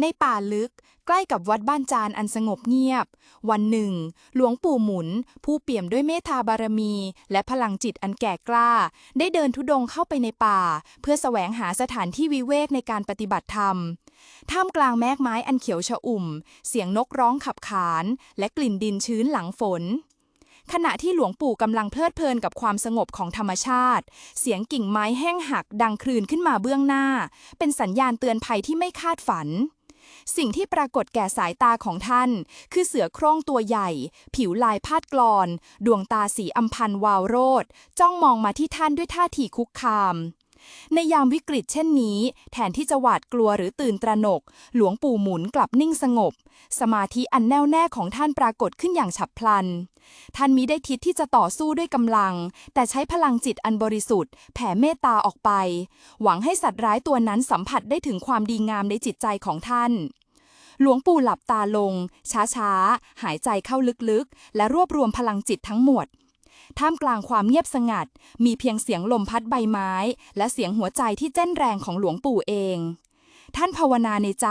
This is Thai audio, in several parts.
ในป่าลึกใกล้กับวัดบ้านจานอันสงบเงียบ วันหนึ่ง หลวงปู่หมุน ผู้เปี่ยมด้วยเมตตาบารมี และพลังจิตอันแก่กล้า ได้เดินทุดงเข้าไปในป่า เพื่อแสวงหาสถานที่วิเวกในการปฏิบัติธรรม ท่ามกลางแมกไม้อันเขียวชอุ่ม เสียงนกร้องขับขาน และกลิ่นดินชื้นหลังฝนขณะที่หลวงปู่กำลังเพลิดเพลินกับความสงบของธรรมชาติ เสียงกิ่งไม้แห้งหักดังคลื่นขึ้นมาเบื้องหน้า เป็นสัญญาณเตือนภัยที่ไม่คาดฝัน สิ่งที่ปรากฏแก่สายตาของท่าน คือเสือโคร่งตัวใหญ่ ผิวลายพาดกลอน ดวงตาสีอัมพันวาวโรดจ้องมองมาที่ท่านด้วยท่าทีคุกคาม ในยามวิกฤตเช่นนี้ แทนที่จะหวาดกลัวหรือตื่นตระหนก หลวงปู่หมุนกลับนิ่งสงบ สมาธิอันแน่วแน่ของท่านปรากฏขึ้นอย่างฉับพลัน ท่านมิได้คิดที่จะต่อสู้ด้วยกำลัง แต่ใช้พลังจิตอันบริสุทธิ์แผ่เมตตาออกไป หวังให้สัตว์ร้ายตัวนั้นสัมผัสได้ถึงความดีงามในจิตใจของท่านหลวงปู่หลับตาลง ช้าๆ หายใจเข้าลึกๆ และรวบรวมพลังจิตทั้งหมด ท่ามกลางความเงียบสงัด มีเพียงเสียงลมพัดใบไม้ และเสียงหัวใจที่เต้นแรงของหลวงปู่เอง ท่านภาวนาในใจ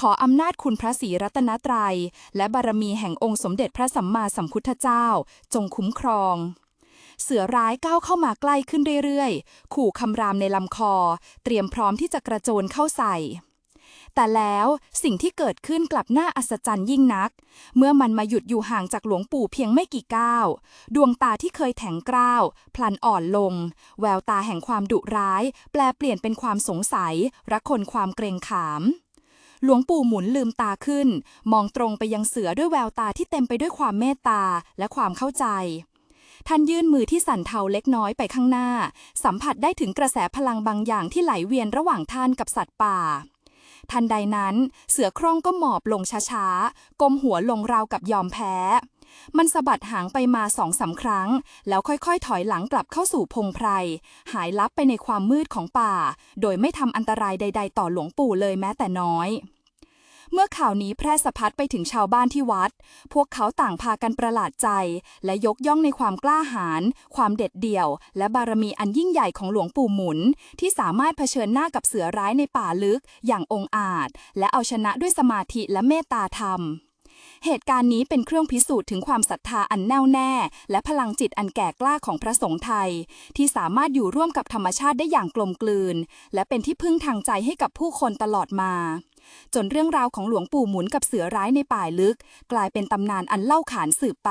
ขออำนาจคุณพระศรีรัตนตรัย และบารมีแห่งองค์สมเด็จพระสัมมาสัมพุทธเจ้า จงคุ้มครองเสือร้ายก้าวเข้ามาใกล้ขึ้นเรื่อยๆ ขู่คำรามในลำคอ เตรียมพร้อมที่จะกระโจนเข้าใส่ แต่แล้วสิ่งที่เกิดขึ้นกลับน่าอัศจรรย์ยิ่งนัก เมื่อมันมาหยุดอยู่ห่างจากหลวงปู่เพียงไม่กี่ก้าว ดวงตาที่เคยแข็งกร้าว พลันอ่อนลง แววตาแห่งความดุร้าย แปลเปลี่ยนเป็นความสงสัยรักคนความเกรงขาม หลวงปู่หมุนลืมตาขึ้น มองตรงไปยังเสือด้วยแววตาที่เต็มไปด้วยความเมตตาและความเข้าใจท่านยื่นมือที่สั่นเทาเล็กน้อยไปข้างหน้า สัมผัสได้ถึงกระแสพลังบางอย่างที่ไหลเวียนระหว่างท่านกับสัตว์ป่า ทันใดนั้น เสือโคร่งก็หมอบลงช้าๆ ก้มหัวลงราวกับยอมแพ้ มันสะบัดหางไปมาสองสามครั้ง แล้วค่อยๆ ถอยหลังกลับเข้าสู่พงไพร หายลับไปในความมืดของป่า โดยไม่ทำอันตรายใด ๆ ต่อหลวงปู่เลยแม้แต่น้อย เมื่อข่าวนี้แพร่สะพัดไปถึงชาวบ้านที่วัด พวกเขาต่างพากันประหลาดใจ และยกย่องในความกล้าหาญ ความเด็ดเดี่ยว และบารมีอันยิ่งใหญ่ของหลวงปู่หมุน ที่สามารถเผชิญหน้ากับเสือร้ายในป่าลึกอย่างองอาจ และเอาชนะด้วยสมาธิและเมตตาธรรมเหตุการณ์นี้เป็นเครื่องพิสูจน์ถึงความศรัทธาอันแน่วแน่ และพลังจิตอันแก่กล้าของพระสงฆ์ไทย ที่สามารถอยู่ร่วมกับธรรมชาติได้อย่างกลมกลืน และเป็นที่พึ่งทางใจให้กับผู้คนตลอดมา จนเรื่องราวของหลวงปู่หมุนกับเสือร้ายในป่าลึก กลายเป็นตำนานอันเล่าขานสืบไป